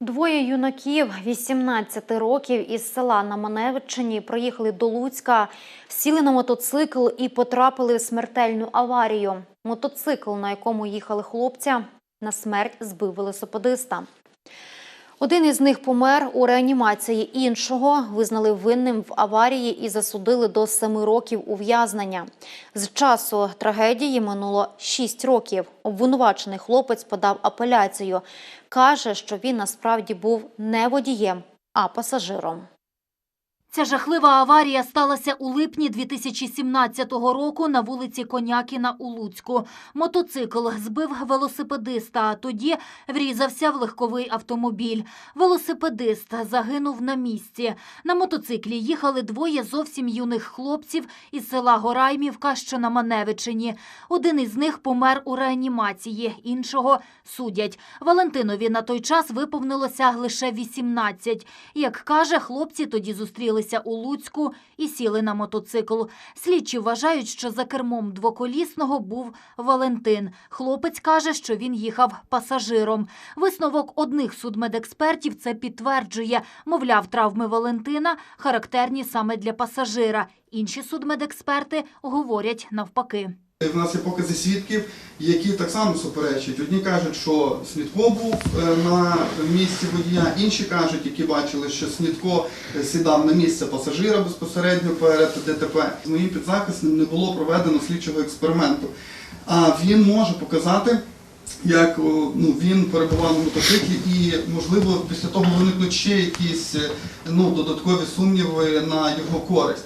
Двоє юнаків 18 років із села на Маневичині проїхали до Луцька, сіли на мотоцикл і потрапили в смертельну аварію. Мотоцикл, на якому їхали хлопця, на смерть збив велосипедиста. Один із них помер у реанімації, іншого визнали винним в аварії і засудили до семи років ув'язнення. З часу трагедії минуло шість років. Обвинувачений хлопець подав апеляцію. Каже, що він насправді був не водієм, а пасажиром. Ця жахлива аварія сталася у липні 2017 року на вулиці Конякіна у Луцьку. Мотоцикл збив велосипедиста, а тоді врізався в легковий автомобіль. Велосипедист загинув на місці. На мотоциклі їхали двоє зовсім юних хлопців із села Гораймівка, що на Маневичині. Один із них помер у реанімації, іншого судять. Валентинові на той час виповнилося лише 18. Як каже, хлопці тоді зустрілися у Луцьку і сіли на мотоцикл. Слідчі вважають, що за кермом двоколісного був Валентин. Хлопець каже, що він їхав пасажиром. Висновок одних судмедекспертів це підтверджує. Мовляв, травми Валентина характерні саме для пасажира. Інші судмедексперти говорять навпаки. В нас є покази свідків, які так само суперечать. Одні кажуть, що Снітко був е, на місці водія, інші кажуть, які бачили, що Снітко е, сідав на місце пасажира безпосередньо перед ДТП. З моїм підзахисним не було проведено слідчого експерименту. А він може показати, як ну, він перебував на мотоциклі, і можливо після того виникнуть ще якісь е, ну, додаткові сумніви на його користь.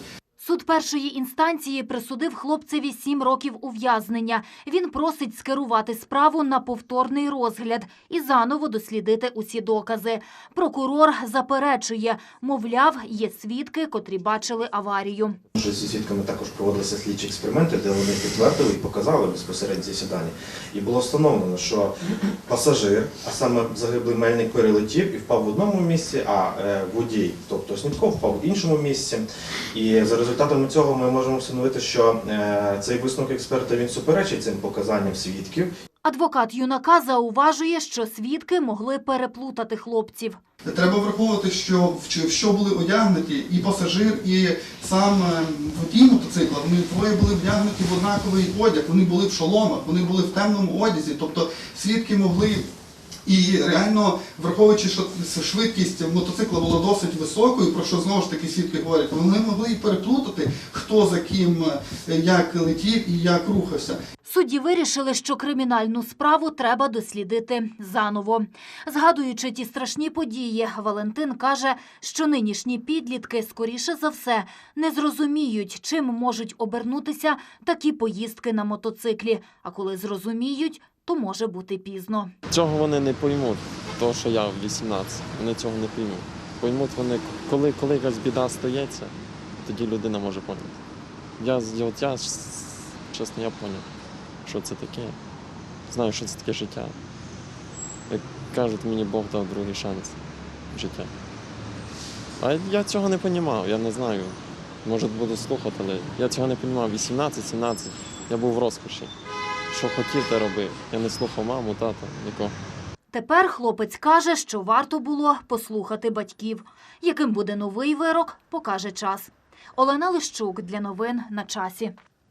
Суд першої інстанції присудив хлопцеві сім років ув'язнення. Він просить скерувати справу на повторний розгляд і заново дослідити усі докази. Прокурор заперечує, мовляв, є свідки, котрі бачили аварію. Зі свідками також проводилися слідчі експерименти, де вони підтвердили і показали безпосередньо засідання. І було встановлено, що пасажир, а саме загиблий мельник перелетів і впав в одному місці, а е, водій, тобто Снітко, впав в іншому місці. І за результатами цього ми можемо встановити, що е, цей висновок експерта він суперечить цим показанням свідків. Адвокат юнака зауважує, що свідки могли переплутати хлопців. Треба враховувати, що в що були одягнуті і пасажир, і сам е, водій мотоцикла. Вони двоє були вдягнуті в однаковий одяг. Вони були в шоломах, вони були в темному одязі. Тобто свідки могли. І реально, враховуючи, що швидкість мотоцикла була досить високою, про що знову ж таки свідки говорять, вони могли і переплутати, хто за ким е, як летів і як рухався. Судді вирішили, що кримінальну справу треба дослідити заново. Згадуючи ті страшні події, Валентин каже, що нинішні підлітки, скоріше за все, не зрозуміють, чим можуть обернутися такі поїздки на мотоциклі. А коли зрозуміють, то може бути пізно. Цього вони не поймуть, того, що я в 18, вони цього не поймуть. Поймуть вони, коли, коли якась біда стається, тоді людина може поняти. Я, от я чесно, я поняв, що це таке. Знаю, що це таке життя. Як кажуть, мені Бог дав другий шанс життя. А я цього не розумів, я не знаю. Може буду слухати, але я цього не розумів. 18-17, я був в розкоші. Що хотів, те робив. Я не слухав маму, тата, нікого. Тепер хлопець каже, що варто було послухати батьків. Яким буде новий вирок, покаже час. Олена Лищук для новин на часі.